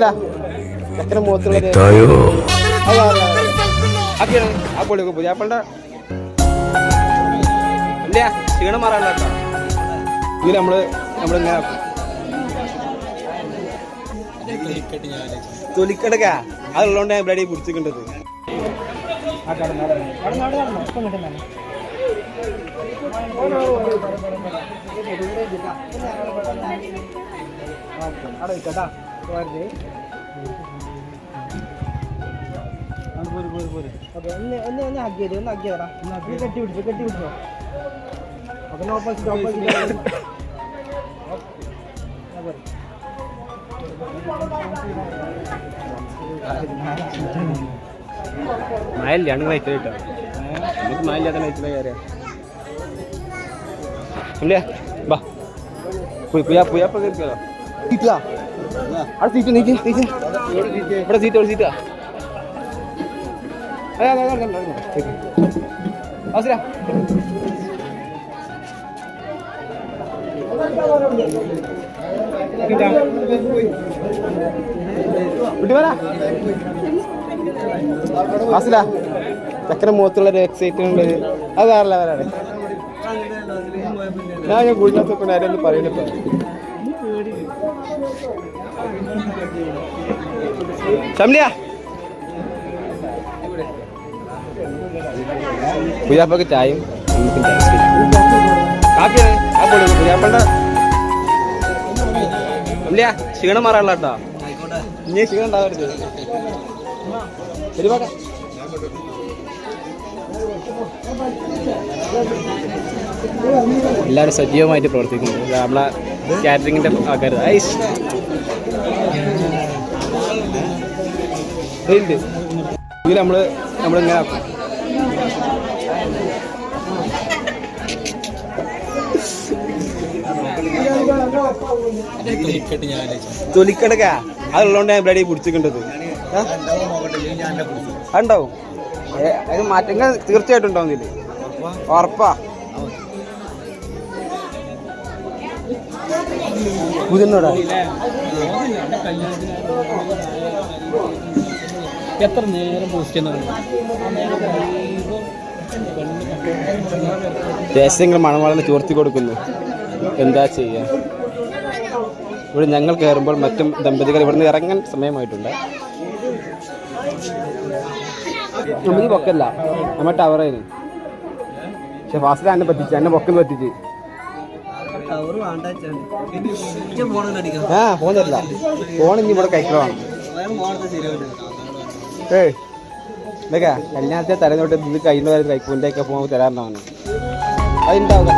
ഫാസില ചക്കര മുഖത്തുള്ള ആക്കിയാണ് ആ പൊളിയൊക്കെ പോയി. അപ്പണ്ട ഇല്ല ക്ഷീണം മാറാനുള്ള കേട്ടോ ഇതിൽ നമ്മൾ നമ്മളിങ്ങനെ. തൊലിക്കടക്ക. അതുള്ളതുകൊണ്ട് ഞാൻ ഇവിടെ പിടിച്ചിട്ടുണ്ടത് ഒന്ന് ഒന്ന് ഒന്ന് ഹഗ് ചെയ്ത് ഒന്ന് ഹഗ് ചെയ്തടാ കെട്ടി പിടിച്ചു കെട്ടി പിടിച്ചോ അപ്പൊ ഓപ്പോസിറ്റ് ഓപ്പോസിറ്റ് മഴയില്ലാണ്ട് കഴിച്ചത് കേട്ടോ നമുക്ക് മഴയില്ലാത്ത കഴിച്ചത് കയറിയാ ഇല്ല ബാ പോയി പുയാ പുയാപ്പ കയറിക്കോ സീറ്റാ അവിടെ സീറ്റ് നീക്കി നീക്കി. ഇവിടെ സീറ്റ് ഒരു സീറ്റാ അതെ അതെ അതെ അവസര ഫാസില ചക്കര മുഖത്തുള്ള ഒരു എക്സൈറ്റ്മെന്റ് അത് വേറെ ലെവലാണ് ഞാൻ ഞാൻ ആരെയൊന്നും കൊണ്ട് ഷംലിയ പുയ്യാപ്പക്ക് ചായയും നമുക്കും കാപ്പിയാണ് ആ പൊളി പുയ്യാപ്പണ്ട ഷംലിയ ക്ഷീണം മാറാനുള്ള കേട്ടോ. ഇനി ക്ഷീണം ഉണ്ടാവരുത്. ഒരുപാട് എല്ലാവരും സജീവമായിട്ട് പ്രവർത്തിക്കുന്നു ഇത് നമ്മളെ കാറ്ററിങ്ങിന്റെ ആൾക്കാർ ഐസ് ഉണ്ട് ഇതിൽ നമ്മൾ നമ്മളിങ്ങനെ ആക്കും. തൊലിക്കടക്ക. അതുള്ളതുകൊണ്ട് ഞാൻ ഇവിടെ പിടിച്ചിട്ടുണ്ടത് ഉണ്ടാവും. അത് മാറ്റങ്ങൾ തീർച്ചയായിട്ടും ഉണ്ടാവുന്നില്ലേ? ഉറപ്പാ. പുതിയന്നോടാ എത്ര നേരം പോസ്റ്റ് രഹസ്യങ്ങൾ മണവാളനെ ചോർത്തി കൊടുക്കുന്നു. എന്താ ചെയ്യാ? ഇവിടെ ഞങ്ങൾ കയറുമ്പോൾ മറ്റും ദമ്പതികൾ ഇവിടുന്ന് ഇറങ്ങാൻ സമയമായിട്ടുണ്ട്. നമ്മൾ പൊക്കല്ല. നമ്മ ടവറായിരുന്നു പക്ഷെ ഫാസ്റ്റ് എന്നെ പറ്റിച്ച് എന്നെ പൊക്കം പറ്റിച്ച്. ആ ഫോൺ തരില്ല. ഫോൺ ഇനി ഇവിടെ കൈക്കളാണ് ഏയ് ഇതൊക്കെ കല്യാണത്തെ തലേന്നോട്ട് ഇത് കഴിയുന്ന വരെ കൈക്കൂന്റെ ഒക്കെ ഫോൺ തരാറുണ്ടാവുന്നു അതുണ്ടാവുക